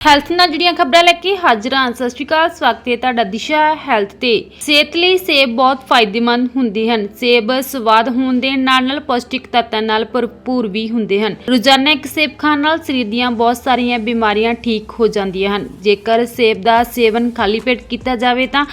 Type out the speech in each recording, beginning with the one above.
Health ਨਾਲ ਜੁੜੀਆਂ ਖਬਰਾਂ ਲੈ ਕੇ ਹਾਜ਼ਰ ਹਾਂ। ਸਤਿ ਸ਼੍ਰੀ ਅਕਾਲ, ਸਵਾਗਤ ਹੈ ਤੁਹਾਡਾ ਦਿਸ਼ਾ ਹੈਲਥ ਤੇ। ਸਿਹਤ ਲਈ ਸੇਬ ਬਹੁਤ ਫਾਇਦੇਮੰਦ ਹੁੰਦੇ ਹਨ। ਸੇਬ ਸਵਾਦ ਹੋਣ ਦੇ ਨਾਲ ਨਾਲ ਪੌਸ਼ਟਿਕ ਤੱਤਾਂ ਨਾਲ ਭਰਪੂਰ ਵੀ ਹੁੰਦੇ ਹਨ। ਰੋਜ਼ਾਨਾ ਇੱਕ ਸੇਬ ਖਾਣ ਨਾਲ ਸਰੀਰ ਦੀਆਂ ਬਹੁਤ ਸਾਰੀਆਂ ਬਿਮਾਰੀਆਂ ਠੀਕ ਹੋ ਜਾਂਦੀਆਂ ਹਨ। ਜੇਕਰ ਸੇਬ ਦਾ ਸੇਵਨ ਖਾਲੀ ਪੇਟ ਕੀਤਾ ਜਾਵੇ ਤਾਂ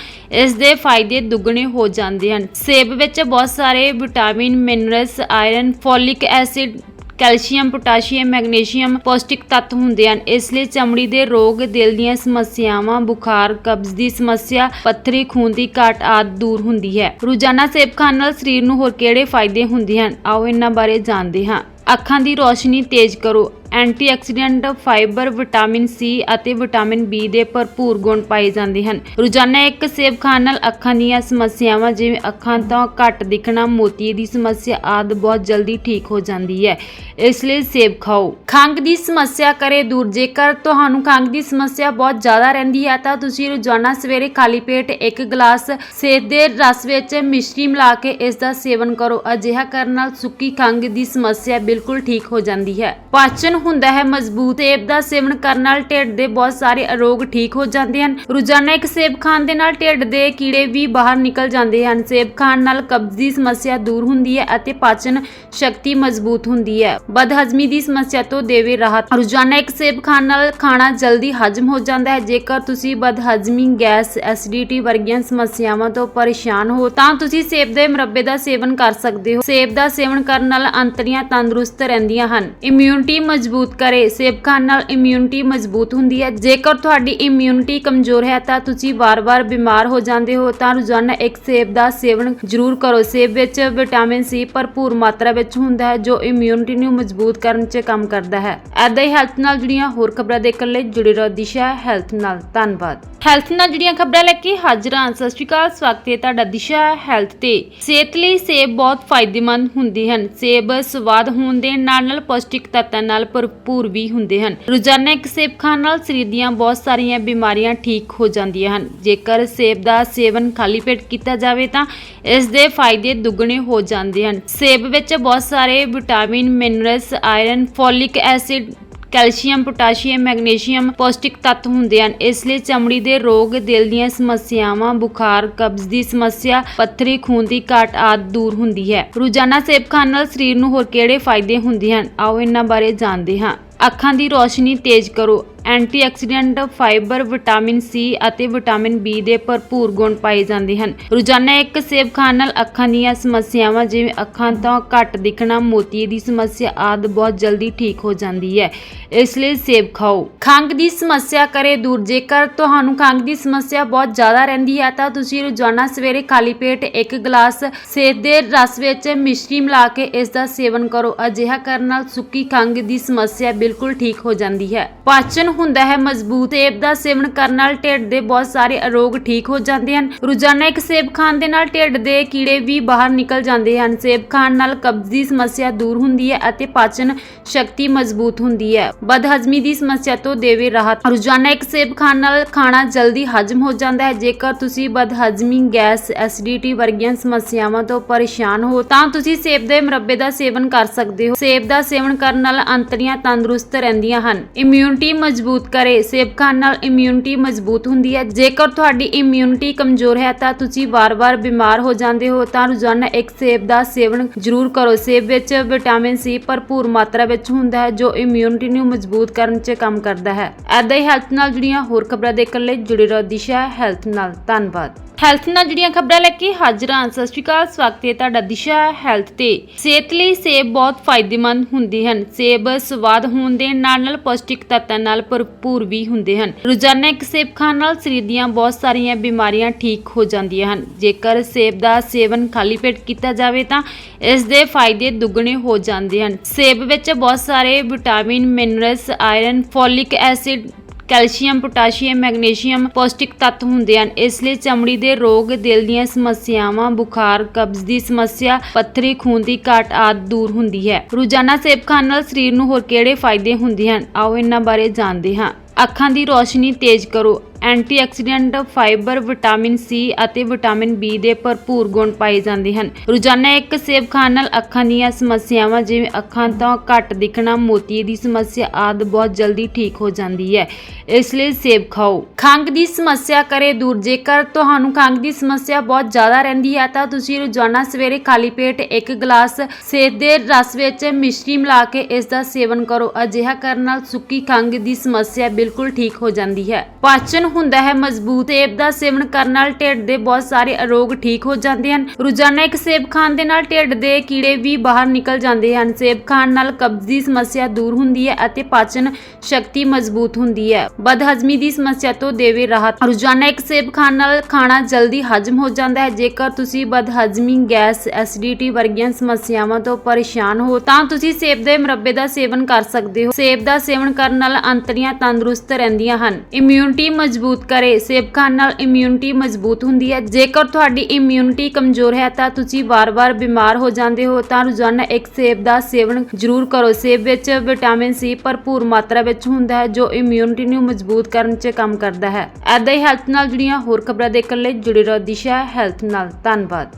ਇਸ ਦੇ ਫਾਇਦੇ ਦੁੱਗਣੇ ਹੋ ਜਾਂਦੇ ਹਨ। ਸੇਬ ਵਿੱਚ ਬਹੁਤ ਸਾਰੇ vitamin, minerals, iron, folic acid calcium, potassium, magnesium ਪੌਸ਼ਟਿਕ ਤੱਤ ਹੁੰਦੇ ਹਨ। ਇਸ ਲਈ ਚਮੜੀ ਦੇ ਰੋਗ, ਦਿਲ ਦੀਆਂ ਸਮੱਸਿਆਵਾਂ, ਬੁਖਾਰ, ਕਬਜ਼ ਦੀ ਸਮੱਸਿਆ, ਪੱਥਰੀ, ਖੂਨ ਦੀ ਘਾਟ ਆਦਿ ਦੂਰ ਹੁੰਦੀ ਹੈ। ਰੋਜ਼ਾਨਾ ਸੇਬ ਖਾਣ ਨਾਲ ਸਰੀਰ ਨੂੰ ਹੋਰ ਕਿਹੜੇ ਫਾਇਦੇ ਹੁੰਦੇ ਹਨ? ਆਓ ਇਹਨਾਂ ਬਾਰੇ ਜਾਣਦੇ ਹਾਂ। ਅੱਖਾਂ ਦੀ ਰੋਸ਼ਨੀ ਤੇਜ਼ ਕਰੋ। ਐਂਟੀਆਕਸੀਡੈਂਟ, ਫਾਈਬਰ, ਵਿਟਾਮਿਨ ਸੀ ਅਤੇ ਵਿਟਾਮਿਨ ਬੀ ਦੇ ਭਰਪੂਰ ਗੁਣ ਪਾਏ ਜਾਂਦੇ ਹਨ। ਰੋਜ਼ਾਨਾ ਇੱਕ ਸੇਬ ਖਾਣ ਨਾਲ ਅੱਖਾਂ ਦੀਆਂ ਸਮੱਸਿਆਵਾਂ ਜਿਵੇਂ ਅੱਖਾਂ ਤੋਂ ਘੱਟ ਦਿਖਣਾ, ਮੋਤੀਏ ਦੀ ਸਮੱਸਿਆ ਆਦਿ ਬਹੁਤ ਜਲਦੀ ਠੀਕ ਹੋ ਜਾਂਦੀ ਹੈ। ਇਸ ਲਈ ਸੇਬ ਖਾਓ। ਖੰਘ ਦੀ ਸਮੱਸਿਆ ਕਰੇ ਦੂਰ। ਜੇਕਰ ਤੁਹਾਨੂੰ ਖੰਘ ਦੀ ਸਮੱਸਿਆ ਬਹੁਤ ਜ਼ਿਆਦਾ ਰਹਿੰਦੀ ਹੈ, ਤਾਂ ਤੁਸੀਂ ਰੋਜ਼ਾਨਾ ਸਵੇਰੇ ਖਾਲੀ ਪੇਟ ਇੱਕ ਗਲਾਸ ਸੇਬ ਦੇ ਰਸ ਵਿੱਚ ਮਿਸ਼ਰੀ ਮਿਲਾ ਕੇ ਇਸ ਦਾ ਸੇਵਨ ਕਰੋ। ਅਜਿਹਾ ਕਰਨ ਨਾਲ ਸੁੱਕੀ ਖੰਘ ਦੀ ਸਮੱਸਿਆ ਬਿਲਕੁਲ ਠੀਕ ਹੋ ਜਾਂਦੀ ਹੈ। ਪਾਚਨ ਹੁੰਦਾ ਹੈ ਮਜ਼ਬੂਤ। ਸੇਬ ਦਾ ਸੇਵਨ ਕਰਨ ਨਾਲ ਢਿੱਡ ਦੇ ਬਹੁਤ ਸਾਰੇ ਰੋਗ ਠੀਕ ਹੋ ਜਾਂਦੇ ਹਨ। ਰੋਜ਼ਾਨਾ ਇੱਕ ਸੇਬ ਖਾਣ ਦੇ ਨਾਲ ਢਿੱਡ ਦੇ ਕੀੜੇ ਵੀ ਬਾਹਰ ਨਿਕਲ ਜਾਂਦੇ ਹਨ। ਸੇਬ ਖਾਣ ਨਾਲ ਕਬਜ਼ ਦੀ ਸਮੱਸਿਆ ਦੂਰ ਹੁੰਦੀ ਹੈ ਅਤੇ ਪਾਚਨ ਸ਼ਕਤੀ ਮਜ਼ਬੂਤ ਹੁੰਦੀ ਹੈ। ਬਦਹਜ਼ਮੀ ਦੀ ਸਮੱਸਿਆ ਤੋਂ ਦੇਵੇ ਰਾਹਤ। ਰੋਜ਼ਾਨਾ ਇੱਕ ਸੇਬ ਖਾਣ ਨਾਲ ਖਾਣਾ ਜਲਦੀ ਹਜਮ ਹੋ ਜਾਂਦਾ ਹੈ। ਜੇਕਰ ਤੁਸੀਂ ਬਦਹਜ਼ਮੀ, ਗੈਸ, ਐਸਿਡਿਟੀ ਵਰਗੀਆਂ ਸਮੱਸਿਆਵਾਂ ਤੋਂ ਪਰੇਸ਼ਾਨ ਹੋ, ਤਾਂ ਤੁਸੀਂ ਸੇਬ ਦੇ ਮੁਰੱਬੇ ਦਾ ਸੇਵਨ ਕਰ ਸਕਦੇ ਹੋ। ਸੇਬ ਦਾ ਸੇਵਨ ਕਰਨ ਨਾਲ ਅੰਤਰੀਆਂ ਤੰਦਰੁਸਤ ਰਹਿੰਦੀਆਂ ਹਨ। ਇਮਿਊਨਿਟੀ ਮਜ਼ਬੂਤ ਕਰੇ। ਸੇਬ ਖਾਣ ਨਾਲ ਇਮਿਊਨਿਟੀ ਮਜ਼ਬੂਤ ਹੁੰਦੀ ਹੈ। ਜੇਕਰ ਤੁਹਾਡੀ ਇਮਿਊਨਿਟੀ ਕਮਜ਼ੋਰ ਹੈ ਤਾਂ ਤੁਸੀਂ ਵਾਰ-ਵਾਰ ਬਿਮਾਰ ਹੋ ਜਾਂਦੇ ਹੋ। ਤਾਂ ਰੋਜ਼ਾਨਾ ਇੱਕ ਸੇਬ ਦਾ ਸੇਵਨ ਜ਼ਰੂਰ ਕਰੋ। ਸੇਬ ਵਿੱਚ ਵਿਟਾਮਿਨ ਸੀ ਭਰਪੂਰ ਮਾਤਰਾ ਵਿੱਚ ਹੁੰਦਾ ਹੈ, ਜੋ ਇਮਿਊਨਿਟੀ ਨੂੰ ਮਜ਼ਬੂਤ ਕਰਨ 'ਚ ਕੰਮ ਕਰਦਾ ਹੈ। ਐਦਾਂ ਹੀ ਹੈਲਥ ਨਾਲ ਜੁੜੀਆਂ ਹੋਰ ਖਬਰਾਂ ਦੇਖਣ ਲਈ ਜੁੜੇ ਰਹੋ ਦਿਸ਼ਾ ਹੈਲਥ ਨਾਲ। ਧੰਨਵਾਦ। ਹੈਲਥ ਨਾਲ ਜੁੜੀਆਂ ਖਬਰਾਂ ਲੈ ਕੇ ਹਾਜ਼ਰ ਹਾਂ। ਸਤਿ ਸ਼੍ਰੀ ਅਕਾਲ। ਸਵਾਗਤ ਹੈ ਤੁਹਾਡਾ ਦਿਸ਼ਾ ਹੈਲਥ ਤੇ। ਸਿਹਤ ਲਈ ਸੇਬ ਬਹੁਤ ਫਾਇਦੇਮੰਦ ਹੁੰਦੇ ਹਨ। ਸੇਬ ਸਵਾਦ ਹੋਣ ਦੇ ਨਾਲ ਨਾਲ ਪੌਸ਼ਟਿਕ ਤੱਤਾਂ ਨਾਲ ਭਰਪੂਰ ਵੀ ਹੁੰਦੇ ਹਨ। ਰੋਜ਼ਾਨਾ ਇੱਕ ਸੇਬ ਖਾਣ ਨਾਲ ਸਰੀਰ ਦੀਆਂ ਬਹੁਤ ਸਾਰੀਆਂ ਬਿਮਾਰੀਆਂ ਠੀਕ ਹੋ ਜਾਂਦੀਆਂ ਹਨ। ਜੇਕਰ ਸੇਬ ਦਾ ਸੇਵਨ ਖਾਲੀ ਪੇਟ ਕੀਤਾ ਜਾਵੇ ਤਾਂ ਇਸ ਦੇ ਫਾਇਦੇ ਦੁੱਗਣੇ ਹੋ ਜਾਂਦੇ ਹਨ। ਸੇਬ ਵਿੱਚ ਬਹੁਤ ਸਾਰੇ vitamin, minerals, iron, folic acid calcium, potassium, magnesium ਪੌਸ਼ਟਿਕ ਤੱਤ ਹੁੰਦੇ ਹਨ। ਇਸ ਲਈ ਚਮੜੀ ਦੇ ਰੋਗ, ਦਿਲ ਦੀਆਂ ਸਮੱਸਿਆਵਾਂ, ਬੁਖਾਰ, ਕਬਜ਼ ਦੀ ਸਮੱਸਿਆ, ਪੱਥਰੀ, ਖੂਨ ਦੀ ਘਾਟ ਆਦਿ ਦੂਰ ਹੁੰਦੀ ਹੈ। ਰੋਜ਼ਾਨਾ ਸੇਬ ਖਾਣ ਨਾਲ ਸਰੀਰ ਨੂੰ ਹੋਰ ਕਿਹੜੇ ਫਾਇਦੇ ਹੁੰਦੇ ਹਨ? ਆਓ ਇਹਨਾਂ ਬਾਰੇ ਜਾਣਦੇ ਹਾਂ। ਅੱਖਾਂ ਦੀ ਰੋਸ਼ਨੀ ਤੇਜ਼ ਕਰੋ। ਐਂਟੀਆਕਸੀਡੈਂਟ, ਫਾਈਬਰ, ਵਿਟਾਮਿਨ ਸੀ ਅਤੇ ਵਿਟਾਮਿਨ ਬੀ ਦੇ ਭਰਪੂਰ ਗੁਣ ਪਾਏ ਜਾਂਦੇ ਹਨ। ਰੋਜ਼ਾਨਾ ਇੱਕ ਸੇਬ ਖਾਣ ਨਾਲ ਅੱਖਾਂ ਦੀਆਂ ਸਮੱਸਿਆਵਾਂ ਜਿਵੇਂ ਅੱਖਾਂ ਤੋਂ ਘੱਟ ਦਿਖਣਾ, ਮੋਤੀਏ ਦੀ ਸਮੱਸਿਆ ਆਦਿ ਬਹੁਤ ਜਲਦੀ ਠੀਕ ਹੋ ਜਾਂਦੀ ਹੈ। ਇਸ ਲਈ ਸੇਬ ਖਾਓ। ਖੰਘ ਦੀ ਸਮੱਸਿਆ ਕਰੇ ਦੂਰ। ਜੇਕਰ ਤੁਹਾਨੂੰ ਖੰਘ ਦੀ ਸਮੱਸਿਆ ਬਹੁਤ ਜ਼ਿਆਦਾ ਰਹਿੰਦੀ ਹੈ, ਤਾਂ ਤੁਸੀਂ ਰੋਜ਼ਾਨਾ ਸਵੇਰੇ ਖਾਲੀ ਪੇਟ ਇੱਕ ਗਲਾਸ ਸੇਬ ਦੇ ਰਸ ਵਿੱਚ ਮਿਸ਼ਰੀ ਮਿਲਾ ਕੇ ਇਸ ਦਾ ਸੇਵਨ ਕਰੋ। ਅਜਿਹਾ ਕਰਨ ਨਾਲ ਸੁੱਕੀ ਖੰਘ ਦੀ ਸਮੱਸਿਆ ਬਿਲਕੁਲ ਠੀਕ ਹੋ ਜਾਂਦੀ ਹੈ। ਪਾਚਨ ਹੁੰਦਾ ਹੈ ਮਜ਼ਬੂਤ। ਸੇਬ ਦਾ ਸੇਵਨ ਕਰਨ ਨਾਲ ਢਿੱਡ ਦੇ ਬਹੁਤ ਸਾਰੇ ਰੋਗ ਠੀਕ ਹੋ ਜਾਂਦੇ ਹਨ। ਰੋਜ਼ਾਨਾ ਇੱਕ ਸੇਬ ਖਾਣ ਦੇ ਨਾਲ ਢਿੱਡ ਦੇ ਕੀੜੇ ਵੀ ਬਾਹਰ ਨਿਕਲ ਜਾਂਦੇ ਹਨ। ਸੇਬ ਖਾਣ ਨਾਲ ਕਬਜ਼ ਦੀ ਸਮੱਸਿਆ ਦੂਰ ਹੁੰਦੀ ਹੈ ਅਤੇ ਪਾਚਨ ਸ਼ਕਤੀ ਮਜ਼ਬੂਤ ਹੁੰਦੀ ਹੈ। ਬਦਹਜ਼ਮੀ ਦੀ ਸਮੱਸਿਆ ਤੋਂ ਦੇਵੇ ਰਾਹਤ। ਰੋਜ਼ਾਨਾ ਇੱਕ ਸੇਬ ਖਾਣ ਨਾਲ ਖਾਣਾ ਜਲਦੀ ਹਜਮ ਹੋ ਜਾਂਦਾ ਹੈ। ਜੇਕਰ ਤੁਸੀਂ ਬਦਹਜ਼ਮੀ, ਗੈਸ, ਐਸਿਡਿਟੀ ਵਰਗੀਆਂ ਸਮੱਸਿਆਵਾਂ ਤੋਂ ਪਰੇਸ਼ਾਨ ਹੋ, ਤਾਂ ਤੁਸੀਂ ਸੇਬ ਦੇ ਮੁਰੱਬੇ ਦਾ ਸੇਵਨ ਕਰ ਸਕਦੇ ਹੋ। ਸੇਬ ਦਾ ਸੇਵਨ ਕਰਨ ਨਾਲ ਅੰਤੜੀਆਂ ਤੰਦਰੁਸਤ ਰਹਿੰਦੀਆਂ ਹਨ। ਇਮਿਊਨਿਟੀ ਮਜ਼ਬੂਤ ਕਰੇ। ਸੇਬ ਖਾਣ ਨਾਲ ਇਮਿਊਨਿਟੀ ਮਜ਼ਬੂਤ ਹੁੰਦੀ ਹੈ। ਜੇਕਰ ਤੁਹਾਡੀ ਇਮਿਊਨਿਟੀ ਕਮਜ਼ੋਰ ਹੈ ਤਾਂ ਤੁਸੀਂ ਵਾਰ-ਵਾਰ ਬਿਮਾਰ ਹੋ ਜਾਂਦੇ ਹੋ ਤਾਂ ਰੋਜ਼ਾਨਾ ਇੱਕ ਸੇਬ ਦਾ ਸੇਵਨ ਜ਼ਰੂਰ ਕਰੋ। ਸੇਬ ਵਿੱਚ ਵਿਟਾਮਿਨ ਸੀ ਭਰਪੂਰ ਮਾਤਰਾ ਵਿੱਚ ਹੁੰਦਾ ਹੈ, ਜੋ ਇਮਿਊਨਿਟੀ ਨੂੰ ਮਜ਼ਬੂਤ ਕਰਨ 'ਚ ਕੰਮ ਕਰਦਾ ਹੈ। ਐਦਾਂ ਹੀ ਹੈਲਥ ਨਾਲ ਜੁੜੀਆਂ ਹੋਰ ਖਬਰਾਂ ਦੇਖਣ ਲਈ ਜੁੜੇ ਰਹੋ ਦਿਸ਼ਾ ਹੈਲਥ ਨਾਲ। ਧੰਨਵਾਦ। ਹੈਲਥ ਨਾਲ ਜੁੜੀਆਂ ਖਬਰਾਂ ਲੈ ਕੇ ਹਾਜ਼ਰ ਹਾਂ। ਸਤਿ ਸ਼੍ਰੀ ਅਕਾਲ, ਸਵਾਗਤ ਹੈ ਤੁਹਾਡਾ ਦਿਸ਼ਾ ਹੈਲਥ ਤੇ। ਸਿਹਤ ਲਈ ਸੇਬ ਬਹੁਤ ਫਾਇਦੇਮੰਦ ਹੁੰਦੇ ਹਨ। ਸੇਬ ਸਵਾਦ ਹੋਣ ਦੇ ਨਾਲ ਨਾਲ ਪੌਸ਼ਟਿਕ ਤੱਤਾਂ ਨਾਲ ਭਰਪੂਰ ਵੀ ਹੁੰਦੇ ਹਨ। ਰੋਜ਼ਾਨਾ ਇੱਕ ਸੇਬ ਖਾਣ ਨਾਲ ਸਰੀਰ ਦੀਆਂ ਬਹੁਤ ਸਾਰੀਆਂ ਬਿਮਾਰੀਆਂ ਠੀਕ ਹੋ ਜਾਂਦੀਆਂ ਹਨ। ਜੇਕਰ ਸੇਬ ਦਾ ਸੇਵਨ ਖਾਲੀ ਪੇਟ ਕੀਤਾ ਜਾਵੇ ਤਾਂ ਇਸ ਦੇ ਫਾਇਦੇ ਦੁੱਗਣੇ ਹੋ ਜਾਂਦੇ ਹਨ। ਸੇਬ ਵਿੱਚ ਬਹੁਤ ਸਾਰੇ vitamin, minerals, iron, folic acid calcium, potassium, magnesium ਪੌਸ਼ਟਿਕ ਤੱਤ ਹੁੰਦੇ ਹਨ। ਇਸ ਲਈ ਚਮੜੀ ਦੇ ਰੋਗ, ਦਿਲ ਦੀਆਂ ਸਮੱਸਿਆਵਾਂ, ਬੁਖਾਰ, ਕਬਜ਼ ਦੀ ਸਮੱਸਿਆ, ਪੱਥਰੀ, ਖੂਨ ਦੀ ਘਾਟ ਆਦਿ ਦੂਰ ਹੁੰਦੀ ਹੈ। ਰੋਜ਼ਾਨਾ ਸੇਬ ਖਾਣ ਨਾਲ ਸਰੀਰ ਨੂੰ ਹੋਰ ਕਿਹੜੇ ਫਾਇਦੇ ਹੁੰਦੇ ਹਨ? ਆਓ ਇਹਨਾਂ ਬਾਰੇ ਜਾਣਦੇ ਹਾਂ। ਅੱਖਾਂ ਦੀ ਰੋਸ਼ਨੀ ਤੇਜ਼ ਕਰੋ। ਐਂਟੀਆਕਸੀਡੈਂਟ, ਫਾਈਬਰ, ਵਿਟਾਮਿਨ ਸੀ ਅਤੇ ਵਿਟਾਮਿਨ ਬੀ ਦੇ ਭਰਪੂਰ ਗੁਣ ਪਾਏ ਜਾਂਦੇ ਹਨ। ਰੋਜ਼ਾਨਾ ਇੱਕ ਸੇਬ ਖਾਣ ਨਾਲ ਅੱਖਾਂ ਦੀਆਂ ਸਮੱਸਿਆਵਾਂ ਜਿਵੇਂ ਅੱਖਾਂ ਤੋਂ ਘੱਟ ਦਿਖਣਾ, ਮੋਤੀਏ ਦੀ ਸਮੱਸਿਆ ਆਦਿ ਬਹੁਤ ਜਲਦੀ ਠੀਕ ਹੋ ਜਾਂਦੀ ਹੈ। ਇਸ ਲਈ ਸੇਬ ਖਾਓ। ਖੰਘ ਦੀ ਸਮੱਸਿਆ ਕਰੇ ਦੂਰ। ਜੇਕਰ ਤੁਹਾਨੂੰ ਖੰਘ ਦੀ ਸਮੱਸਿਆ ਬਹੁਤ ਜ਼ਿਆਦਾ ਰਹਿੰਦੀ ਹੈ, ਤਾਂ ਤੁਸੀਂ ਰੋਜ਼ਾਨਾ ਸਵੇਰੇ ਖਾਲੀ ਪੇਟ ਇੱਕ ਗਲਾਸ ਸੇਬ ਦੇ ਰਸ ਵਿੱਚ ਮਿਸ਼ਰੀ ਮਿਲਾ ਕੇ ਇਸ ਦਾ ਸੇਵਨ ਕਰੋ। ਅਜਿਹਾ ਕਰਨ ਨਾਲ ਸੁੱਕੀ ਖੰਘ ਦੀ ਸਮੱਸਿਆ ਬਿਲਕੁਲ ਠੀਕ ਹੋ ਜਾਂਦੀ ਹੈ। ਪਾਚਨ ਹੁੰਦਾ ਹੈ ਮਜ਼ਬੂਤ। ਸੇਬ ਦਾ ਸੇਵਨ ਕਰਨ ਨਾਲ ਢਿੱਡ ਦੇ ਬਹੁਤ ਸਾਰੇ ਰੋਗ ਠੀਕ ਹੋ ਜਾਂਦੇ ਹਨ। ਰੋਜ਼ਾਨਾ ਇੱਕ ਸੇਬ ਖਾਣ ਦੇ ਨਾਲ ਢਿੱਡ ਦੇ ਕੀੜੇ ਵੀ ਬਾਹਰ ਨਿਕਲ ਜਾਂਦੇ ਹਨ। ਸੇਬ ਖਾਣ ਨਾਲ ਕਬਜ਼ ਦੀ ਸਮੱਸਿਆ ਦੂਰ ਹੁੰਦੀ ਹੈ ਅਤੇ ਪਾਚਨ ਸ਼ਕਤੀ ਮਜ਼ਬੂਤ ਹੁੰਦੀ ਹੈ। ਬਦਹਜ਼ਮੀ ਦੀ ਸਮੱਸਿਆ ਤੋਂ ਦੇਵੇ ਰਾਹਤ। ਰੋਜ਼ਾਨਾ ਇੱਕ ਸੇਬ ਖਾਣ ਨਾਲ ਖਾਣਾ ਜਲਦੀ ਹਜਮ ਹੋ ਜਾਂਦਾ ਹੈ। ਜੇਕਰ ਤੁਸੀਂ ਬਦਹਜ਼ਮੀ, ਗੈਸ, ਐਸਿਡਿਟੀ ਵਰਗੀਆਂ ਸਮੱਸਿਆਵਾਂ ਤੋਂ ਪਰੇਸ਼ਾਨ ਹੋ, ਤਾਂ ਤੁਸੀਂ ਸੇਬ ਦੇ ਮੁਰੱਬੇ ਦਾ ਸੇਵਨ ਕਰ ਸਕਦੇ ਹੋ। ਸੇਬ ਦਾ ਸੇਵਨ ਕਰਨ ਨਾਲ ਅੰਤਰੀਆਂ ਤੰਦਰੁਸਤ ਰਹਿੰਦੀਆਂ ਹਨ। ਇਮਿਊਨਿਟੀ ਮਜ਼ਬੂਤ ਕਰੇ। ਸੇਬ ਖਾਣ ਨਾਲ ਇਮਿਊਨਿਟੀ ਮਜ਼ਬੂਤ ਹੁੰਦੀ ਹੈ। ਜੇਕਰ ਤੁਹਾਡੀ ਇਮਿਊਨਿਟੀ ਕਮਜ਼ੋਰ ਹੈ ਤਾਂ ਤੁਸੀਂ ਵਾਰ-ਵਾਰ ਬਿਮਾਰ ਹੋ ਜਾਂਦੇ ਹੋ। ਤਾਂ ਰੋਜ਼ਾਨਾ ਇੱਕ ਸੇਬ ਦਾ ਸੇਵਨ ਜ਼ਰੂਰ ਕਰੋ। ਸੇਬ ਵਿੱਚ ਵਿਟਾਮਿਨ ਸੀ ਭਰਪੂਰ ਮਾਤਰਾ ਵਿੱਚ ਹੁੰਦਾ ਹੈ, ਜੋ ਇਮਿਊਨਿਟੀ ਨੂੰ ਮਜ਼ਬੂਤ ਕਰਨ 'ਚ ਕੰਮ ਕਰਦਾ ਹੈ। ਐਦਾਂ ਹੀ ਹੈਲਥ ਨਾਲ ਜੁੜੀਆਂ ਹੋਰ ਖਬਰਾਂ ਦੇਖਣ ਲਈ ਜੁੜੇ ਰਹੋ ਦਿਸ਼ਾ ਹੈਲਥ ਨਾਲ। ਧੰਨਵਾਦ।